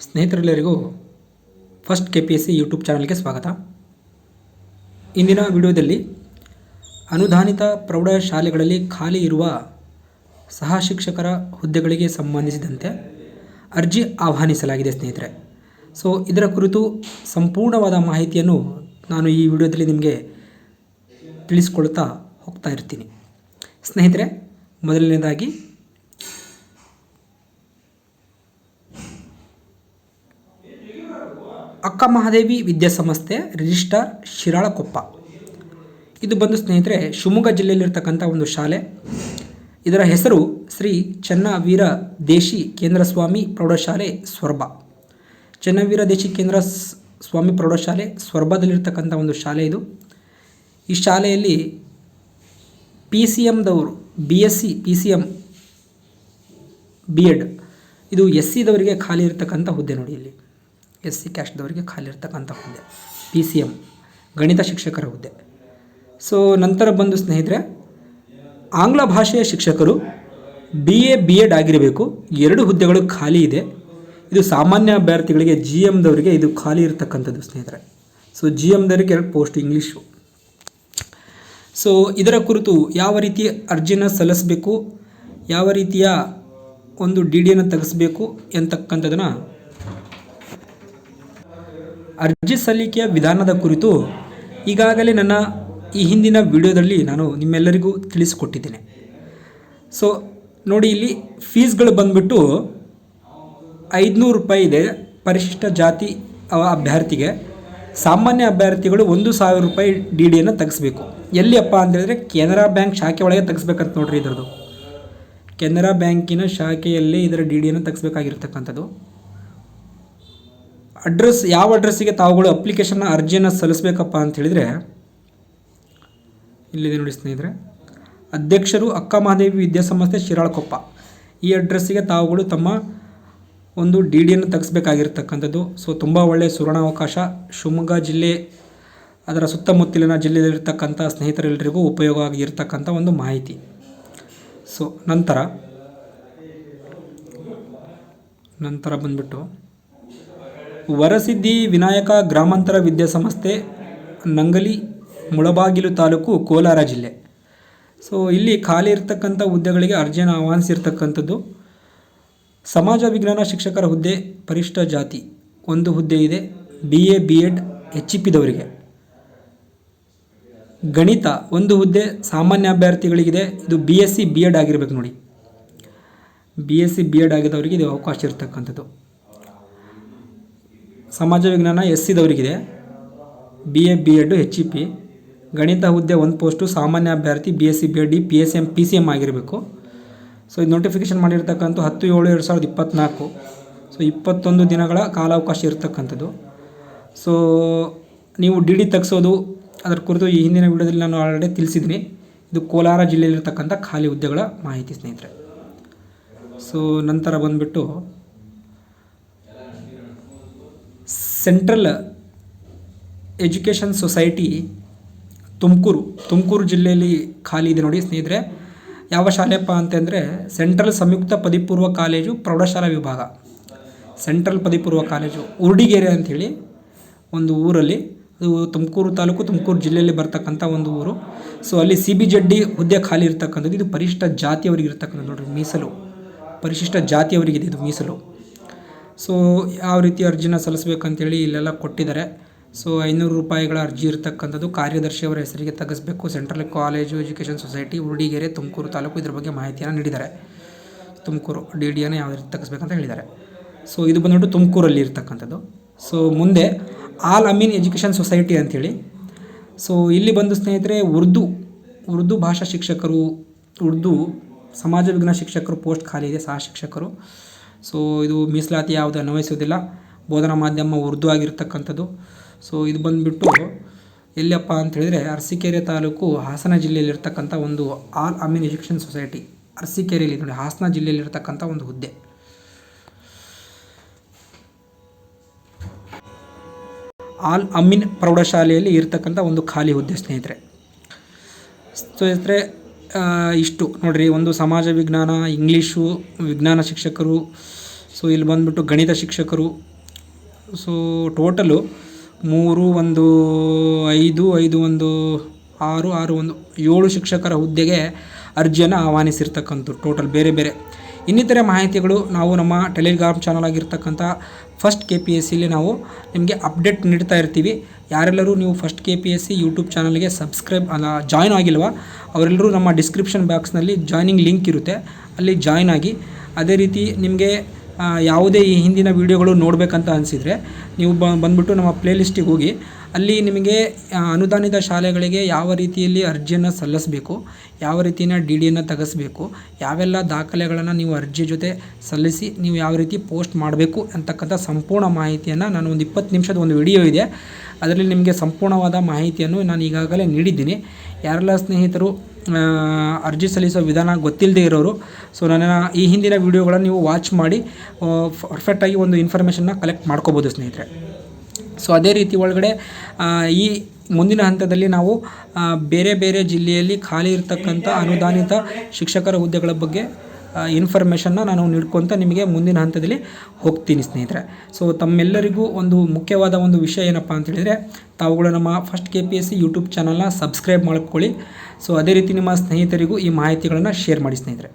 ಸ್ನೇಹಿತರೆಲ್ಲರಿಗೂ first K P S C YouTube ಚಾನಲ್ಗೆ ಸ್ವಾಗತ. ಇಂದಿನ ವಿಡಿಯೋದಲ್ಲಿ ಅನುದಾನಿತ ಪ್ರೌಢ ಶಾಲೆಗಳಲ್ಲಿ ಖಾಲಿ ಇರುವ ಸಹ ಶಿಕ್ಷಕರ ಹುದ್ದೆಗಳಿಗೆ ಸಂಬಂಧಿಸಿದಂತೆ ಅರ್ಜಿ ಆಹ್ವಾನಿಸಲಾಗಿದೆ ಸ್ನೇಹಿತರೆ. ಸೊ, ಇದರ ಕುರಿತು ಸಂಪೂರ್ಣವಾದ ಮಾಹಿತಿಯನ್ನು ನಾನು ಈ ವಿಡಿಯೋದಲ್ಲಿ ನಿಮಗೆ ತಿಳಿಸ್ಕೊಳ್ತಾ ಹೋಗ್ತಾ ಇರ್ತೀನಿ. ಸ್ನೇಹಿತರೆ, ಮೊದಲನೇದಾಗಿ ಅಕ್ಕ ಮಹಾದೇವಿ ವಿದ್ಯಾಸಂಸ್ಥೆ, ರಿಜಿಸ್ಟ್ರಾರ್ ಶಿರಾಳಕೊಪ್ಪ. ಇದು ಬಂದು ಸ್ನೇಹಿತರೆ, ಶಿವಮೊಗ್ಗ ಜಿಲ್ಲೆಯಲ್ಲಿರ್ತಕ್ಕಂಥ ಒಂದು ಶಾಲೆ. ಇದರ ಹೆಸರು ಶ್ರೀ ಚೆನ್ನವೀರ ದೇಶಿ ಕೇಂದ್ರ ಸ್ವಾಮಿ ಪ್ರೌಢಶಾಲೆ ಸ್ವರ್ಬ ಚೆನ್ನವೀರ ದೇಶಿ ಕೇಂದ್ರ ಸ್ವಾಮಿ ಪ್ರೌಢಶಾಲೆ ಸ್ವರ್ಬದಲ್ಲಿರ್ತಕ್ಕಂಥ ಒಂದು ಶಾಲೆ ಇದು. ಈ ಶಾಲೆಯಲ್ಲಿ P C ಎಮ್ದವರು B S C, P C M B Ed, ಇದು ಎಸ್ ಸಿದವರಿಗೆ ಖಾಲಿ ಇರತಕ್ಕಂಥ ಹುದ್ದೆ ನೋಡಿ ಇಲ್ಲಿ. ಎಸ್ ಸಿ ಕ್ಯಾಸ್ಟ್ದವರಿಗೆ ಖಾಲಿ ಇರ್ತಕ್ಕಂಥ ಹುದ್ದೆ ಪಿ ಸಿ ಎಂ ಗಣಿತ ಶಿಕ್ಷಕರ ಹುದ್ದೆ. ಸೊ ನಂತರ ಬಂದು ಸ್ನೇಹಿತರೆ, ಆಂಗ್ಲ ಭಾಷೆಯ ಶಿಕ್ಷಕರು ಬಿ ಎ ಬಿ ಎಡ್ ಆಗಿರಬೇಕು. ಎರಡು ಹುದ್ದೆಗಳು ಖಾಲಿ ಇದೆ. ಇದು ಸಾಮಾನ್ಯ ಅಭ್ಯರ್ಥಿಗಳಿಗೆ ಜಿ ಎಮ್ದವರಿಗೆ ಇದು ಖಾಲಿ ಇರತಕ್ಕಂಥದ್ದು ಸ್ನೇಹಿತರೆ. ಸೊ ಜಿ ಎಮ್ದವರಿಗೆ ಎರಡು ಪೋಸ್ಟ್ ಇಂಗ್ಲೀಷು ಸೊ ಇದರ ಕುರಿತು ಯಾವ ರೀತಿ ಅರ್ಜಿನ ಸಲ್ಲಿಸಬೇಕು, ಯಾವ ರೀತಿಯ ಒಂದು ಡಿ ಡಿಯನ್ನು ತೆಗೆಸಬೇಕು ಎಂತಕ್ಕಂಥದ್ದನ್ನು ಅರ್ಜಿ ಸಲ್ಲಿಕೆಯ ವಿಧಾನದ ಕುರಿತು ಈಗಾಗಲೇ ನನ್ನ ಈ ಹಿಂದಿನ ವಿಡಿಯೋದಲ್ಲಿ ನಾನು ನಿಮ್ಮೆಲ್ಲರಿಗೂ ತಿಳಿಸಿಕೊಟ್ಟಿದ್ದೇನೆ. ಸೊ ನೋಡಿ ಇಲ್ಲಿ ಫೀಸ್ಗಳು ಬಂದ್ಬಿಟ್ಟು ಐದುನೂರು ರೂಪಾಯಿ ಇದೆ ಪರಿಶಿಷ್ಟ ಜಾತಿ ಅಭ್ಯರ್ಥಿಗೆ. ಸಾಮಾನ್ಯ ಅಭ್ಯರ್ಥಿಗಳು ಒಂದು ಸಾವಿರ ರೂಪಾಯಿ ಡಿ ಡಿಯನ್ನು ತೆಗೆಸ್ಬೇಕು. ಎಲ್ಲಿಯಪ್ಪ ಅಂತ ಹೇಳಿದ್ರೆ ಕೆನರಾ ಬ್ಯಾಂಕ್ ಶಾಖೆ ಒಳಗೆ ತೆಗೆಸ್ಬೇಕಂತ ನೋಡ್ರಿ ಇದರದು ಕೆನರಾ ಬ್ಯಾಂಕಿನ ಶಾಖೆಯಲ್ಲೇ ಇದರ ಡಿ ಡಿಯನ್ನು ತೆಗೆಸ್ಬೇಕಾಗಿರ್ತಕ್ಕಂಥದ್ದು. ಅಡ್ರೆಸ್ ಯಾವ ಅಡ್ರೆಸ್ಸಿಗೆ ತಾವುಗಳು ಅಪ್ಲಿಕೇಶನ್ನ ಅರ್ಜಿಯನ್ನು ಸಲ್ಲಿಸಬೇಕಪ್ಪ ಅಂತ ಹೇಳಿದರೆ, ಇಲ್ಲಿದೆ ನೋಡಿ ಸ್ನೇಹಿತರೆ, ಅಧ್ಯಕ್ಷರು ಅಕ್ಕ ಮಹಾದೇವಿ ವಿದ್ಯಾಸಂಸ್ಥೆ ಶಿರಾಳಕೊಪ್ಪ. ಈ ಅಡ್ರೆಸ್ಸಿಗೆ ತಾವುಗಳು ತಮ್ಮ ಒಂದು ಡಿ ಡಿಯನ್ನು ತೆಗೆಸ್ಬೇಕಾಗಿರ್ತಕ್ಕಂಥದ್ದು. ಸೊ ತುಂಬ ಒಳ್ಳೆಯ ಸುವರ್ಣಾವಕಾಶ. ಶಿವಮೊಗ್ಗ ಜಿಲ್ಲೆ, ಅದರ ಸುತ್ತಮುತ್ತಲಿನ ಜಿಲ್ಲೆಯಲ್ಲಿರ್ತಕ್ಕಂಥ ಸ್ನೇಹಿತರೆಲ್ಲರಿಗೂ ಉಪಯೋಗ ಆಗಿರ್ತಕ್ಕಂಥ ಒಂದು ಮಾಹಿತಿ. ಸೊ ನಂತರ ನಂತರ ಬಂದ್ಬಿಟ್ಟು ವರಸಿದ್ಧಿ ವಿನಾಯಕ ಗ್ರಾಮಾಂತರ ವಿದ್ಯಾಸಂಸ್ಥೆ ನಂಗಲಿ, ಮುಳಬಾಗಿಲು ತಾಲೂಕು ಕೋಲಾರ ಜಿಲ್ಲೆ. ಸೊ ಇಲ್ಲಿ ಖಾಲಿ ಇರತಕ್ಕಂಥ ಹುದ್ದೆಗಳಿಗೆ ಅರ್ಜಿಯನ್ನು ಆಹ್ವಾನಿಸಿರ್ತಕ್ಕಂಥದ್ದು ಸಮಾಜ ವಿಜ್ಞಾನ ಶಿಕ್ಷಕರ ಹುದ್ದೆ, ಪರಿಷ್ಠ ಜಾತಿ ಒಂದು ಹುದ್ದೆ ಇದೆ B A B Ed H ಗಣಿತ ಒಂದು ಹುದ್ದೆ, ಸಾಮಾನ್ಯ ಅಭ್ಯರ್ಥಿಗಳಿಗಿದೆ, ಇದು B S C B Ed ಆಗಿರಬೇಕು ನೋಡಿ. B S C B Ed ಆಗಿದವರಿಗೆ ಇದು ಅವಕಾಶ ಇರ್ತಕ್ಕಂಥದ್ದು. ಸಮಾಜ ವಿಜ್ಞಾನ S ಸಿದವರಿಗಿದೆ B A B Ed H E P ಗಣಿತ, ಹುದ್ದೆ, ಒಂದು ಪೋಸ್ಟು ಸಾಮಾನ್ಯ ಅಭ್ಯರ್ಥಿ B S C B Ed D P S M P C M ಆಗಿರಬೇಕು. ಸೊ ಇದು ನೋಟಿಫಿಕೇಷನ್ ಮಾಡಿರ್ತಕ್ಕಂಥ ಹತ್ತು, ಏಳು, ಎರಡು ಸಾವಿರದ ಇಪ್ಪತ್ತ್ನಾಲ್ಕು ಸೊ ಇಪ್ಪತ್ತೊಂದು ದಿನಗಳ ಕಾಲಾವಕಾಶ ಇರತಕ್ಕಂಥದ್ದು. ಸೊ ನೀವು ಡಿ ಡಿ ತೆಗೆಸೋದು, ಅದರ ಕುರಿತು ಈ ಹಿಂದಿನ ವಿಡಿಯೋದಲ್ಲಿ ನಾನು ಆಲ್ರೆಡಿ ತಿಳಿಸಿದ್ದೀನಿ. ಇದು ಕೋಲಾರ ಜಿಲ್ಲೆಯಲ್ಲಿರ್ತಕ್ಕಂಥ ಖಾಲಿ ಹುದ್ದೆಗಳ ಮಾಹಿತಿ ಸ್ನೇಹಿತರೆ. ಸೊ ನಂತರ ಬಂದುಬಿಟ್ಟು central education society Tumakuru Tumakuru ಜಿಲ್ಲೆಯಲ್ಲಿ ಖಾಲಿ ಇದೆ ನೋಡಿ ಸ್ನೇಹಿತರೆ. ಯಾವ ಶಾಲೆಪ್ಪ ಅಂತಂದರೆ ಸೆಂಟ್ರಲ್ ಸಂಯುಕ್ತ ಪದಿಪೂರ್ವ ಕಾಲೇಜು ಪ್ರೌಢಶಾಲಾ ವಿಭಾಗ. ಸೆಂಟ್ರಲ್ ಪದಿಪೂರ್ವ ಕಾಲೇಜು ಉರ್ಡಿಗೆರೆ ಅಂಥೇಳಿ ಒಂದು ಊರಲ್ಲಿ. ಅದು ತುಮಕೂರು ತಾಲೂಕು, ತುಮಕೂರು ಜಿಲ್ಲೆಯಲ್ಲಿ ಬರ್ತಕ್ಕಂಥ ಒಂದು ಊರು. ಸೊ ಅಲ್ಲಿ ಸಿ ಬಿ ಜಡ್ಡಿ ಹುದ್ದೆ ಖಾಲಿ ಇರ್ತಕ್ಕಂಥದ್ದು. ಇದು ಪರಿಶಿಷ್ಟ ಜಾತಿಯವರಿಗೆ ಇರ್ತಕ್ಕಂಥದ್ದು ನೋಡ್ರಿ ಮೀಸಲು. ಪರಿಶಿಷ್ಟ ಜಾತಿಯವರಿಗಿದೆ ಇದು ಮೀಸಲು. ಸೊ ಯಾವ ರೀತಿ ಅರ್ಜಿನ ಸಲ್ಲಿಸ್ಬೇಕಂತೇಳಿ ಇಲ್ಲೆಲ್ಲ ಕೊಟ್ಟಿದ್ದಾರೆ. ಸೊ ಐನೂರು ರೂಪಾಯಿಗಳ ಅರ್ಜಿ ಇರ್ತಕ್ಕಂಥದ್ದು ಕಾರ್ಯದರ್ಶಿಯವರ ಹೆಸರಿಗೆ ತೆಗೆಸಬೇಕು central college education society Urudigere Tumakuru taluk ಇದ್ರ ಬಗ್ಗೆ ಮಾಹಿತಿಯನ್ನು ನೀಡಿದ್ದಾರೆ. ತುಮಕೂರು ಡಿ ಡಿಯನ್ನು ಯಾವ ರೀತಿ ತೆಗೆಸ್ಬೇಕಂತ ಹೇಳಿದ್ದಾರೆ. ಸೊ ಇದು ಬಂದ್ಬಿಟ್ಟು ತುಮಕೂರಲ್ಲಿ ಇರ್ತಕ್ಕಂಥದ್ದು. ಸೊ ಮುಂದೆ ಆಲ್ ಅಮೀನ್ ಎಜುಕೇಷನ್ ಸೊಸೈಟಿ ಅಂಥೇಳಿ ಸೊ ಇಲ್ಲಿ ಬಂದು ಸ್ನೇಹಿತರೆ, ಉರ್ದು ಉರ್ದು ಭಾಷಾ ಶಿಕ್ಷಕರು, ಉರ್ದು ಸಮಾಜ ವಿಜ್ಞಾನ ಶಿಕ್ಷಕರು ಪೋಸ್ಟ್ ಖಾಲಿ ಇದೆ, ಸಹ ಶಿಕ್ಷಕರು. ಸೊ ಇದು ಮೀಸಲಾತಿ ಯಾವುದು ಅನ್ವಯಿಸೋದಿಲ್ಲ. ಬೋಧನಾ ಮಾಧ್ಯಮ ಉರ್ದು ಆಗಿರ್ತಕ್ಕಂಥದ್ದು. ಸೊ ಇದು ಬಂದುಬಿಟ್ಟು ಎಲ್ಲಪ್ಪ ಅಂತ ಹೇಳಿದರೆ ಅರಸೀಕೆರೆ ತಾಲೂಕು ಹಾಸನ ಜಿಲ್ಲೆಯಲ್ಲಿರ್ತಕ್ಕಂಥ ಒಂದು ಆಲ್ ಅಮೀನ್ ಎಜುಕೇಷನ್ ಸೊಸೈಟಿ. ಅರಸೀಕೆರೆಯಲ್ಲಿ ನೋಡಿ, ಹಾಸನ ಜಿಲ್ಲೆಯಲ್ಲಿರ್ತಕ್ಕಂಥ ಒಂದು ಹುದ್ದೆ. ಆಲ್ ಅಮೀನ್ ಪ್ರೌಢಶಾಲೆಯಲ್ಲಿ ಇರತಕ್ಕಂಥ ಒಂದು ಖಾಲಿ ಹುದ್ದೆ, ಸ್ನೇಹಿತರೆ. ಸ್ನೇಹಿತರೆ ಇಷ್ಟು. ನೋಡಿರಿ, ಒಂದು ಸಮಾಜ ವಿಜ್ಞಾನ, ಇಂಗ್ಲೀಷು ವಿಜ್ಞಾನ ಶಿಕ್ಷಕರು, ಸೊ ಇಲ್ಲಿ ಬಂದುಬಿಟ್ಟು ಗಣಿತ ಶಿಕ್ಷಕರು. ಸೊ ಟೋಟಲು ಮೂರು, ಒಂದು, ಐದು ಐದು, ಒಂದು, ಆರು ಆರು, ಒಂದು, ಏಳು ಶಿಕ್ಷಕರ ಹುದ್ದೆಗೆ ಅರ್ಜಿಯನ್ನು ಆಹ್ವಾನಿಸಿರ್ತಕ್ಕಂಥದ್ದು ಟೋಟಲ್ ಬೇರೆ ಬೇರೆ. ಇನ್ನಿತರೆ ಮಾಹಿತಿಗಳು ನಾವು ನಮ್ಮ ಟೆಲಿಗ್ರಾಮ್ ಚಾನಲ್ ಆಗಿರ್ತಕ್ಕಂಥ ಫಸ್ಟ್ ಕೆ ಪಿ ಎಸ್ ಸಿಲಿ ನಾವು ನಿಮಗೆ ಅಪ್ಡೇಟ್ ನೀಡ್ತಾ ಇರ್ತೀವಿ. ಯಾರೆಲ್ಲರೂ ನೀವು first K P S C YouTube ಚಾನಲ್ಗೆ ಸಬ್ಸ್ಕ್ರೈಬ್ ಅಲ್ಲ ಜಾಯ್ನ್ ಆಗಿಲ್ವ, ಅವರೆಲ್ಲರೂ ನಮ್ಮ ಡಿಸ್ಕ್ರಿಪ್ಷನ್ ಬಾಕ್ಸ್ನಲ್ಲಿ ಜಾಯ್ನಿಂಗ್ ಲಿಂಕ್ ಇರುತ್ತೆ. ಅಲ್ಲಿ ಜಾಯ್ನ್ ಆಗಿ ಅದೇ ರೀತಿ ನಿಮಗೆ ಯಾವುದೇ ಈ ಹಿಂದಿನ ವೀಡಿಯೋಗಳು ನೋಡಬೇಕಂತ ಅನಿಸಿದರೆ ನೀವು ಬಂದುಬಿಟ್ಟು ನಮ್ಮ ಪ್ಲೇಲಿಸ್ಟಿಗೆ ಹೋಗಿ ಅಲ್ಲಿ ನಿಮಗೆ ಅನುದಾನಿತ ಶಾಲೆಗಳಿಗೆ ಯಾವ ರೀತಿಯಲ್ಲಿ ಅರ್ಜಿಯನ್ನು ಸಲ್ಲಿಸಬೇಕು, ಯಾವ ರೀತಿಯ ಡಿ ಡಿಯನ್ನು ತೆಗೆಸಬೇಕು, ಯಾವೆಲ್ಲ ದಾಖಲೆಗಳನ್ನು ನೀವು ಅರ್ಜಿ ಜೊತೆ ಸಲ್ಲಿಸಿ ನೀವು ಯಾವ ರೀತಿ ಪೋಸ್ಟ್ ಮಾಡಬೇಕು ಅಂತಕ್ಕಂಥ ಸಂಪೂರ್ಣ ಮಾಹಿತಿಯನ್ನು ನಾನು ಒಂದು ಇಪ್ಪತ್ತು ನಿಮಿಷದ ಒಂದು ವಿಡಿಯೋ ಇದೆ. ಅದರಲ್ಲಿ ನಿಮಗೆ ಸಂಪೂರ್ಣವಾದ ಮಾಹಿತಿಯನ್ನು ನಾನು ಈಗಾಗಲೇ ನೀಡಿದ್ದೀನಿ. ಯಾರೆಲ್ಲ ಸ್ನೇಹಿತರು ಅರ್ಜಿ ಸಲ್ಲಿಸೋ ವಿಧಾನ ಗೊತ್ತಿಲ್ಲದೆ ಇರೋರು, ಸೊ ನನ್ನ ಈ ಹಿಂದಿನ ವೀಡಿಯೋಗಳನ್ನು ನೀವು ವಾಚ್ ಮಾಡಿ ಪರ್ಫೆಕ್ಟಾಗಿ ಒಂದು ಇನ್ಫಾರ್ಮೇಷನ್ನ ಕಲೆಕ್ಟ್ ಮಾಡ್ಕೋಬೋದು ಸ್ನೇಹಿತರೆ. ಸೊ ಅದೇ ರೀತಿ ಒಳಗಡೆ ಈ ಮುಂದಿನ ಹಂತದಲ್ಲಿ ನಾವು ಬೇರೆ ಬೇರೆ ಜಿಲ್ಲೆಯಲ್ಲಿ ಖಾಲಿ ಇರತಕ್ಕಂಥ ಅನುದಾನಿತ ಶಿಕ್ಷಕರ ಹುದ್ದೆಗಳ ಬಗ್ಗೆ ಇನ್ಫಾರ್ಮೇಷನ್ನ ನಾನು ನೀಡ್ಕೊತ ನಿಮಗೆ ಮುಂದಿನ ಹಂತದಲ್ಲಿ ಹೋಗ್ತೀನಿ ಸ್ನೇಹಿತರೆ. ಸೊ ತಮ್ಮೆಲ್ಲರಿಗೂ ಒಂದು ಮುಖ್ಯವಾದ ಒಂದು ವಿಷಯ ಏನಪ್ಪ ಅಂತ ಹೇಳಿದರೆ, ತಾವುಗಳು ನಮ್ಮ first K P S C YouTube ಚಾನಲ್ನ ಸಬ್ಸ್ಕ್ರೈಬ್ ಮಾಡ್ಕೊಳ್ಳಿ. ಸೊ ಅದೇ ರೀತಿ ನಿಮ್ಮ ಸ್ನೇಹಿತರಿಗೂ ಈ ಮಾಹಿತಿಗಳನ್ನು ಶೇರ್ ಮಾಡಿ ಸ್ನೇಹಿತರೆ.